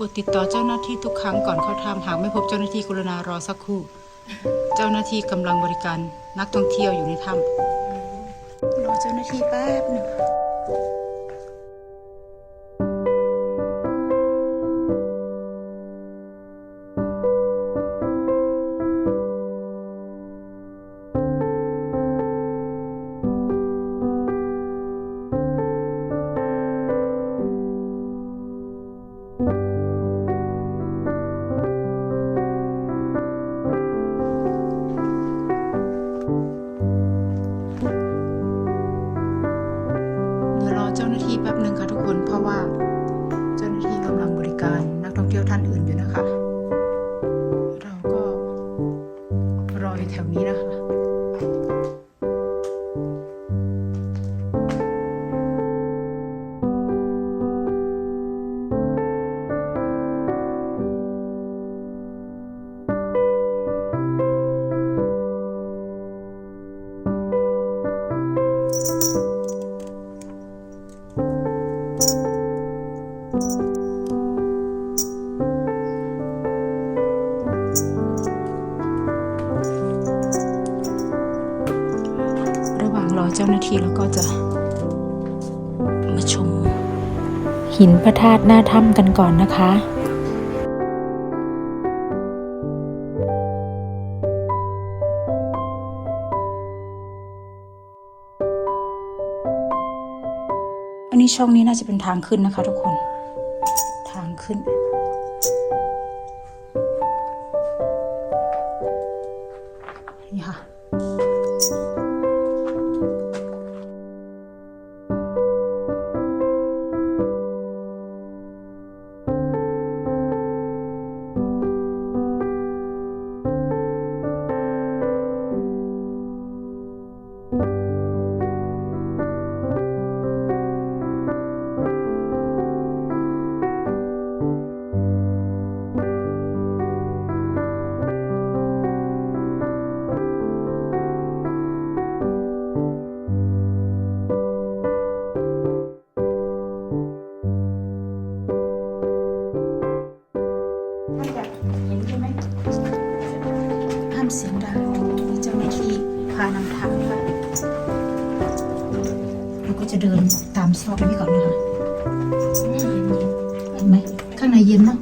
รดติดต่อเจ้าหน้าที่ทุกครั้งก่อนเข้าถ้ำหากไม่พบเจ้าหน้าที่กรุณารอสักครู่ เจ้าหน้าที่กำลังบริการนักท่องเที่ยวอยู่ในถ้ำรอเจ้าหน้าที่แป๊บหนึ่ง ระหว่างรอเจ้าหน้าที่แล้วก็จะมาชม หินพระธาตุหน้าถ้ำกันก่อนนะคะอันนี้ช่องนี้น่าจะเป็นทางขึ้นนะคะทุกคน ทาง ท่านอยากเห็นใช่ไหมห้ามเสียงดังมีเจ้าหน้าที่พานำทางค่ะเราก็จะเดินตามซอกนี้ก่อนนะคะเห็นไหมข้างในเย็นเนาะ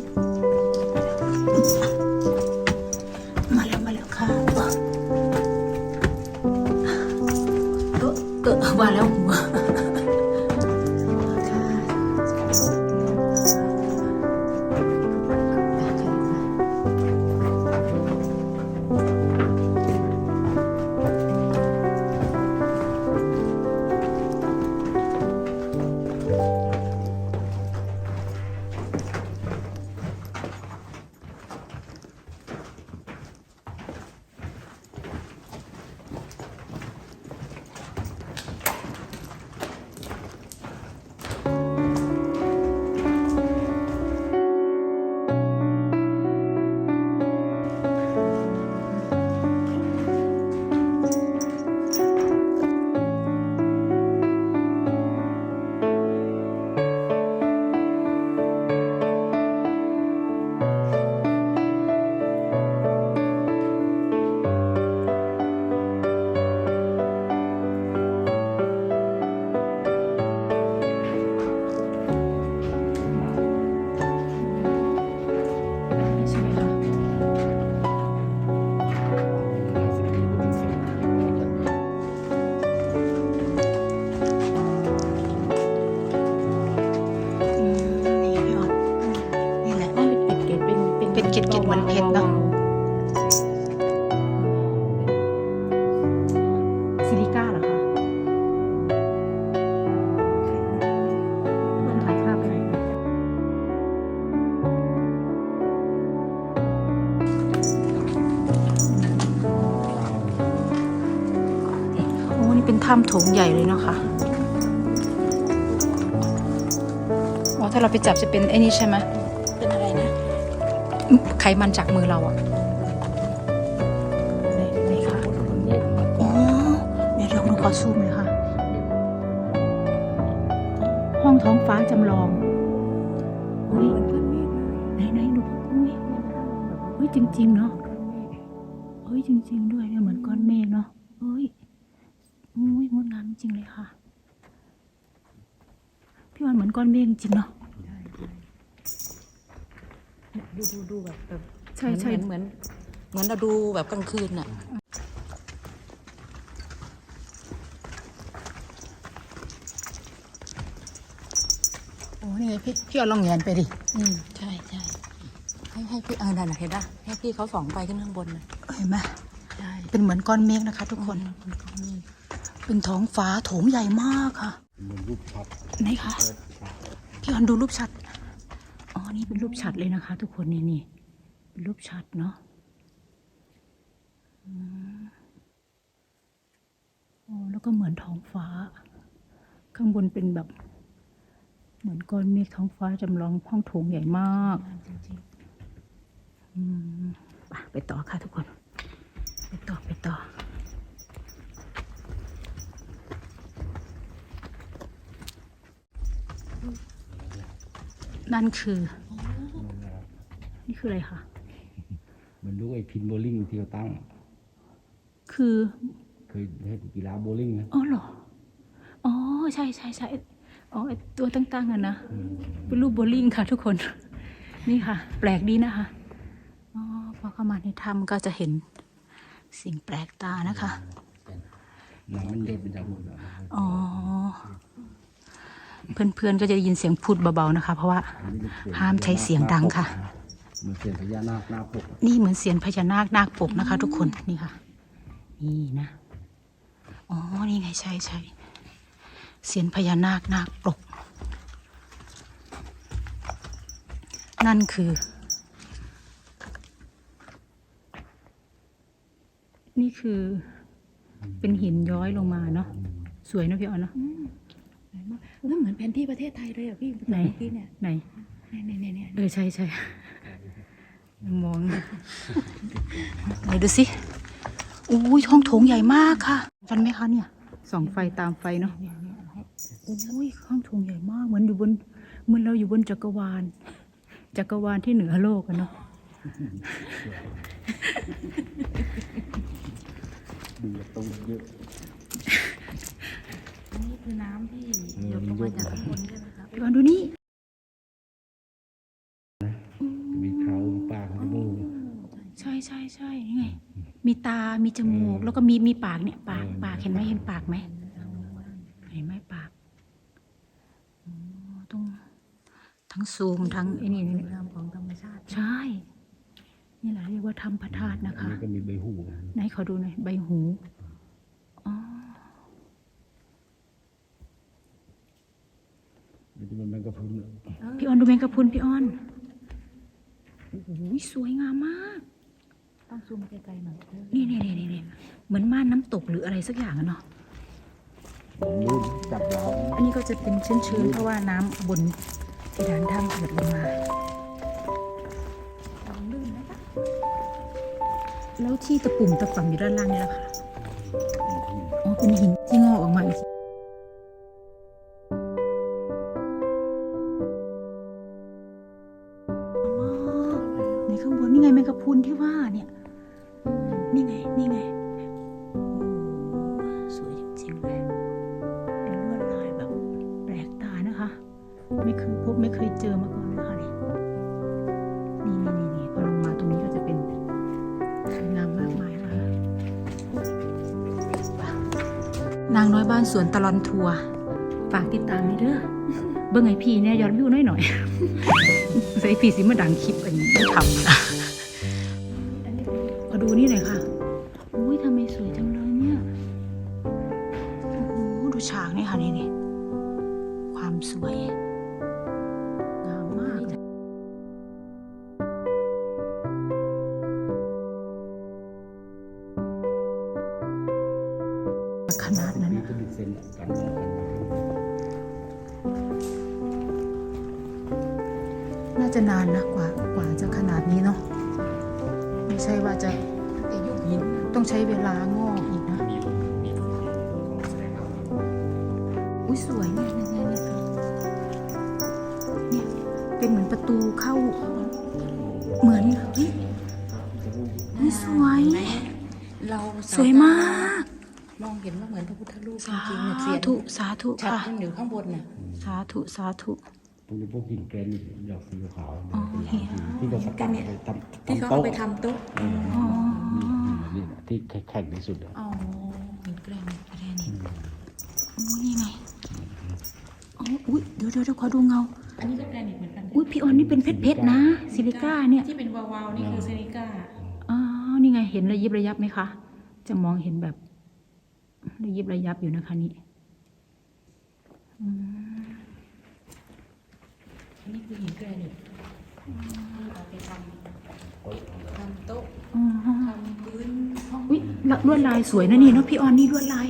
ถ้ำโถงใหญ่เลยเนาะค่ะอ๋อถ้าเราไปจับจะเป็นไอ้นี่ใช่ไหมเป็นอะไรนะ ไขมันจากมือเราอะนี่นี่ค่ะอ๋อเดี๋ยวเดี๋ยวหนูขอซูมเลยค่ะ ห้องท้องฟ้าจำลองอุ้ยยจริงๆเนาะเฮ้ยจริงๆด้วยเนี่ยเหมือนก้อนเมฆเนาะเฮ้ยอุ้ย งดงามจริงเลยค่ะ พี่วันเหมือนก้อนเมฆจริงเนาะดูดูดูแบบแบบใช่ใช่เหมือนเหมือนเหมือนเราดูแบบกลางคืนน่ะโอ้นี่ไงพี่พี่เอาลองแงนไปดิอืมใช่ใช่ให้ให้พี่เออนั่นน่ะเห็นปะให้พี่เขาส่องไปขึ้นข้างบนน่ะเห็นไหมใช่เป็นเหมือนก้อนเมฆนะคะ ทุกคนมันก็มี เป็นท้องฟ้าโถงใหญ่มากค่ะเหมือนรูปพับไหนคะพี่วันดูรูปชัดอ๋อนี่เป็นรูปชัดเลยนะคะ ทุกคนนี่นี่เป็นรูปชัดเนาะอืมอ๋อแล้วก็เหมือนท้องฟ้า ข้างบนเป็นแบบ เหมือนก้อนเมฆท้องฟ้าจำลองห้องโถงใหญ่มากจริงอืมไปไปต่อค่ะทุกคน ไปต่อไปต่อ นั่นคือ นี่คืออะไรคะเหมือนลูกไอ้พินโบลิ่งที่เขาตั้ง คือ เคยเล่นกีฬาโบลิ่งนะอ๋อเหรอ อ๋อ ใช่ใช่ใช่อ๋อไอ้ตัวตั้งๆอะนะ เป็นรูปโบว์ลิ่งค่ะทุกคน นี่ค่ะ แปลกดีนะคะ อ๋อ พอเข้ามาในถ้ำก็จะเห็นสิ่งแปลกตานะคะน้ำมันเด็ดเป็นจากหมดเลยอ๋อ เพื่อนๆก็จะได้ยินเสียงพูดเบาๆนะคะ เพราะว่าอันนี้เป็นเสียงห้ามใช้เสียงดังค่ะเหมือนเสียงพญานาคหน้าปกนี่เหมือนเสียงพญานาคนาคปกนะคะ ทุกคนนี่ค่ะ นี่นะอ๋อนี่ไงใช่ใช่เสียงพญานาคนาคปก นั่นคือ นี่คือเป็นหินย้อยลงมาเนาะสวยนะพี่ออนเนาะๆ เออเหมือนแผนที่ประเทศไทยเลยอะพี่ไหนเมื่อกี้เนี่ยไหนเนี่ยเนี่ยเนี่ยเออใช่ใช่มองไหนดูสิอุ้ยห้องโถงใหญ่มากค่ะกันไหมคะเนี่ยส่องไฟตามไฟเนาะอุ้ยห้องโถงใหญ่มากเหมือนอยู่บนเหมือนเราอยู่บนจักรวาล จักรวาลที่เหนือโลกอะเนาะดูตรงเยอะอันนี้ คือน้ำที่หยดลงมาจากข้างบนใช่ไหมครับพี่บอลดูนี่มีเขามีปากมีมูกใช่ใช่ใช่นี่ไง มีตา มีจมูก แล้วก็มีมีปากเนี่ยปากปากเห็นไหมเห็นปากไหมเห็นไหมปากอ๋อต้องทั้งซูมทั้งไอ้นี่สนี่วยงามของธรรมชาติ ใช่ นี่แหละเรียกว่าธรรมพระธาตุนะอันคะนี้ก็มีใบหู ไหนขอดูหน่อยใบหู อ๋อ มันจะเป็นแมงกะพรุนพี่ออนดูแมงกะพรุนพี่ออนโอ้โหสวยงามมาก ต้องซูมไกลๆหน่อยเออนี่นี่นี่นี่นี่เหมือนม่านน้ำตกหรืออะไรสักอย่างอะเนาะรูปจับเราอันนี้ก็จะเป็นชื้นๆเพราะว่าน้ำบนเพดานถ้ำหยดลงมาลองลื่นนะคะแล้วที่ตะปุ่มตะป่ำอยู่ด้านล่างนี่แหละค่ะอ๋อเป็นหินที่งอกออกมาอีก เคยเจอมาก่อนเลยค่ะเนี่ยนี่นี่นี่นี่พอลงมาตรงนี้ก็จะเป็นสวยงามมากมายนะคะนางน้อยบ้านสวนตลอนทัวร์ฝากติดตามนี่เด้อเบิ่งไอพี่เนี่ยย้อนวิวหน่อยหน่อยใส่พี่สิมาดังคลิปอันนี้ทำนะมาดูนี่หน่อยค่ะ ขนาดนั้นน่าจะนานนะกว่ากว่าจะขนาดนี้เนาะไม่ใช่ว่าจะต่ยุคหินต้องใช้เวลางอกอีกนะอุ้ยสวยเนี่ยเนี่ยเนี่ยเนี่ยเนี่ยเป็นเหมือนประตูเข้า เหมือนเฮ้ยสวยเราสวยมาก ห็นว่าเหมือนพระพุทธรูปจสาริงๆเนี่ยเสียงธุสาธุชัดค่ะ ขึ้นอยู่ข้างบนน่ะสาธุสาธุพวกนี้พวกหินแกรนิตหยอกสีขาวอ๋อเห็น ที่เราสกัดไปทำที่เขาทำเอาโต๊ะไปทำโต๊ะเออนี่แหละที่แข็งที่สุดเลยอ๋อหินแกรนิตแกรนิตโอ้นี่ไงอ๋ออุ้ยเดี๋ยวเดี๋ยวเดี๋ยวขอดูเงา อันนี้ก็แกรนิตเหมือนกันอุ้ยพี่ออนนี่เป็นเพชรเพชรๆนะซิลิก้าเนี่ย ที่เป็นวาวๆนี่คือซิลิก้าอ๋อ นี่ไง เห็นระยิบระยับไหมคะ จะมองเห็นแบบ ระยิบระยับอยู่นะคะนี่อันนี้คือหินแกรนิตที่เอาไปทำทำโต๊ะอ๋อทำพื้นห้องอุ้ยลวดลายสวยนะนี่เนาะพี่ออนนี่ลวดลาย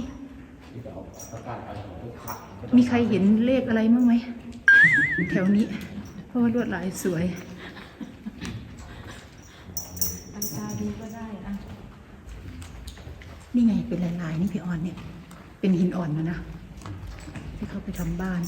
มีใครเห็นเลขอะไรบ้างไหมแถวนี้ เพราะว่าลวดลายสวย อันตาดีก็ได้อะ นี่ไงเป็นลายลายๆนี่พี่ออนเนี่ย เป็นหินอ่อนนะนะที่เขาไปทำบ้าน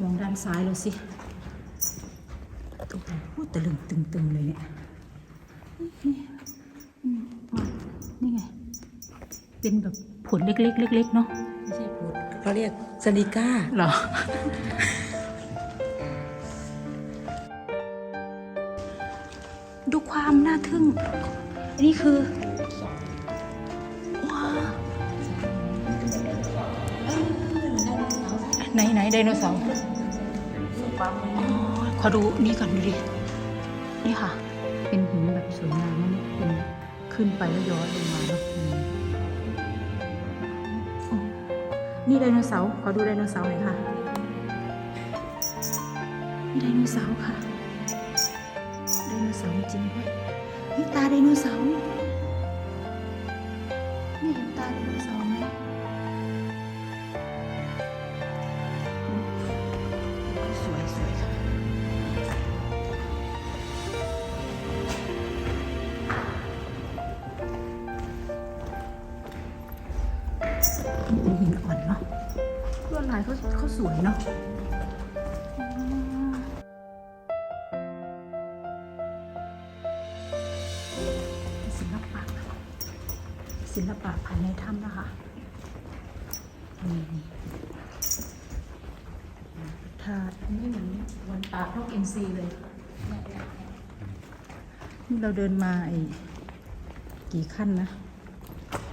มองด้านซ้ายเราสิ โอ้โหตะลึงตึงๆเลยเนี่ยนี่อืมมานี่ไง เป็นแบบผลเล็กๆเล็กๆเนาะไม่ใช่พุทธเขาเรียกซิลิก้าเหรอดูความน่าทึ่งอันนี้คือ ว้าวไหนไหนไดโนเสาร์อ๋อ ขอดูนี่ก่อนดูดิ นี่ค่ะ เป็นหินแบบสวยงามนะเนี่ยเป็นขึ้นไปแล้วย้อนลงมาเนาะอืมอ๋อนี่ไดโนเสาร์ ขอดูไดโนเสาร์หน่อยค่ะ นี่ไดโนเสาร์ค่ะ ไดโนเสาร์จริงด้วยนี่ตาไดโนเสาร์ นี่เห็นตาไดโนเสาร์ ศิลปะภายในถ้ำนะคะนี่นี่พระธาตุอันนี้เหมือนวันปากนกอินทรีเลยนี่เราเดินมาไอ้กี่ขั้นนะ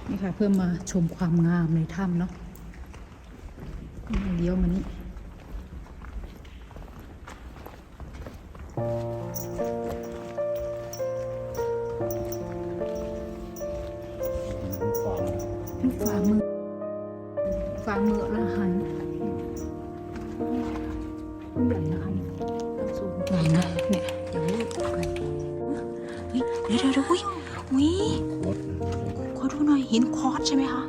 นี่ค่ะเพื่อมาชมความงามในถ้ำเนาะเลี้ยวมานี่ ฝ่ามือละหันใหญ่นะคะเนี่ยต้องสูงใหญ่นะเนี่ยเดี๋ยวลูกกันเฮ้ยเดี๋ยวเดี๋ยวเดี๋ยวอุ้ยอุ้ยโคตรขอดูหน่อยหินคอร์สใช่ไหมคะ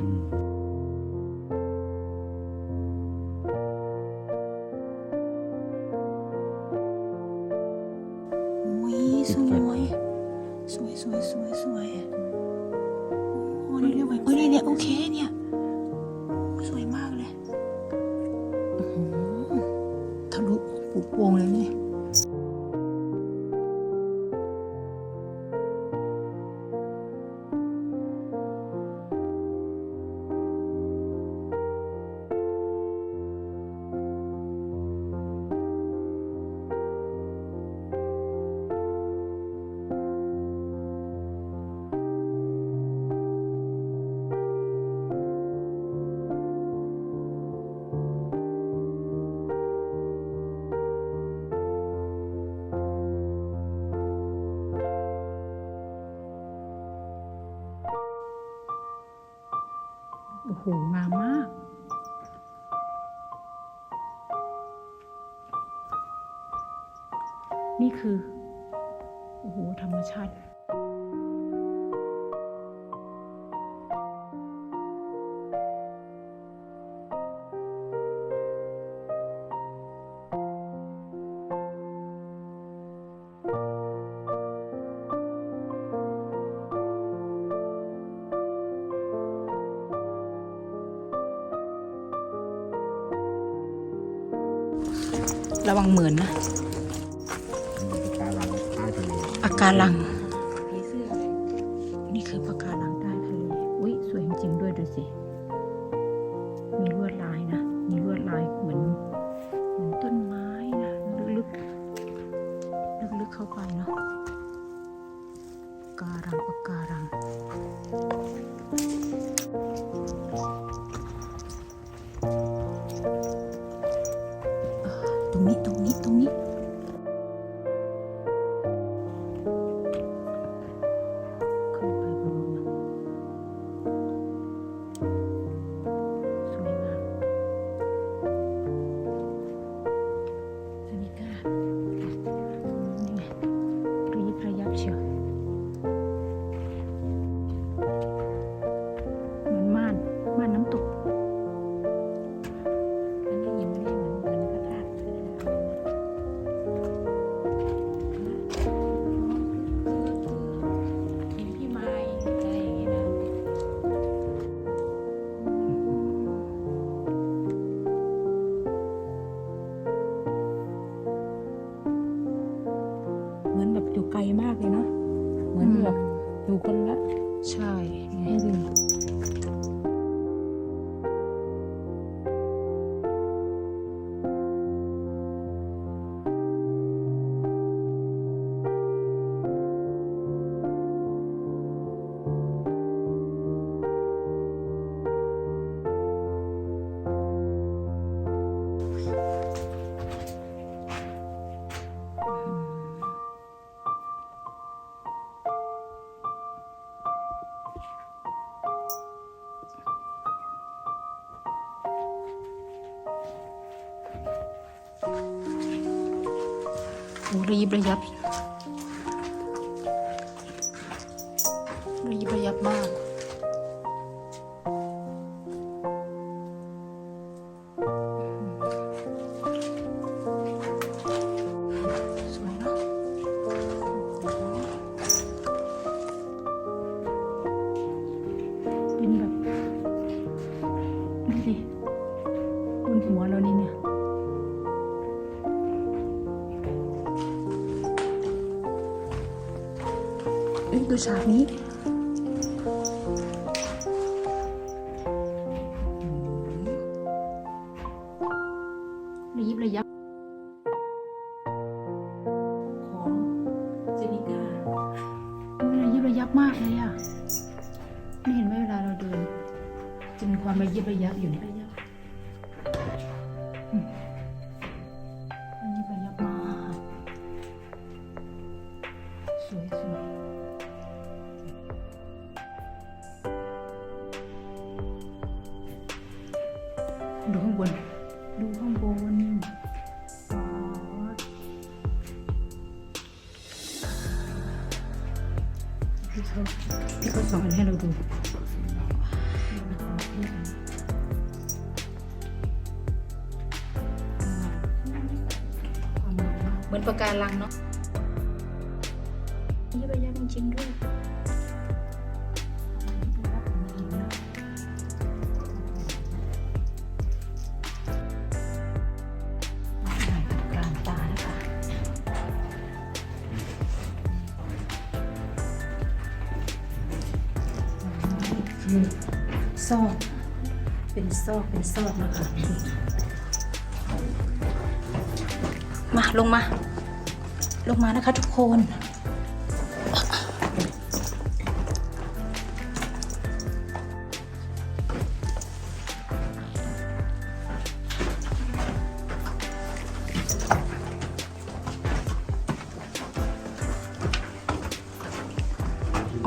งามมาก นี่คือ โอ้โห ธรรมชาติ เหมือนนะมันเป็นการลังใต้ทะเลปะการังผีเสื้ออะไรนี่คือปะการังใต้ทะเลอุ้ยสวยจริงๆด้วยดูสิ รีบระยับ รีบระยับมาก ฉากนี้ระยิบระยับของเจนิก้าระยิบระยับมากเลยอะ ไม่เห็นไหมเวลาเราเดินจะมีความระยิบระยับอยู่เนี่ย พี่เขาสอนให้เราดูเหมือนปะการังเนาะยี่ระยะจริงๆด้วย ซอกเป็นซอกนะคะมาลงมา ลงมานะคะทุกคนอ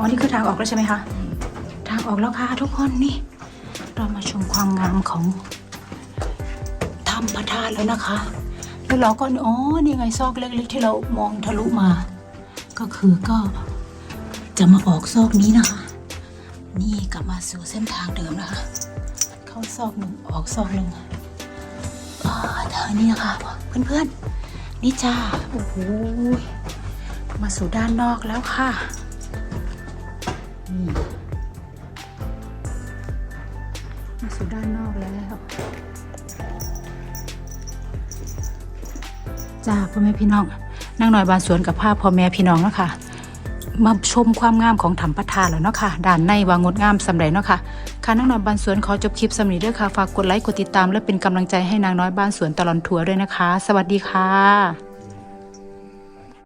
๋อนี่คือทางออกแล้วใช่ไหมคะ ทางออกแล้วค่ะทุกคนนี่ เรามาชมความงามของถ้ำพระธาตุแล้วนะคะ แล้วเราก็อ๋อนี่ไงซอกเล็กๆที่เรามองทะลุมา ก็คือก็จะมาออกซอกนี้นะคะ นี่กลับมาสู่เส้นทางเดิมนะคะ เข้าซอกหนึ่งออกซอกหนึ่งอ่าทางนี้นะคะเพื่อนๆนี่จ้าโอ้โหมาสู่ด้านนอกแล้วค่ะนี่ จ้าพ่อแม่พี่น้องนั่งหน่อยบานสวนกับภาพพ่อแม่พี่น้องนะคะมาชมความงามของถ้ำประทานแล้วเนาะค่ะด้านในวางงดงามสำเร็จเนาะค่ะค่ะนางน้อยบานสวนขอจบคลิปสำนีด้วยค่ะ ฝากกดไลค์กดติดตาม และเป็นกำลังใจให้นางน้อยบ้านสวนตลอดทัวร์ด้วยนะคะ สวัสดีค่ะ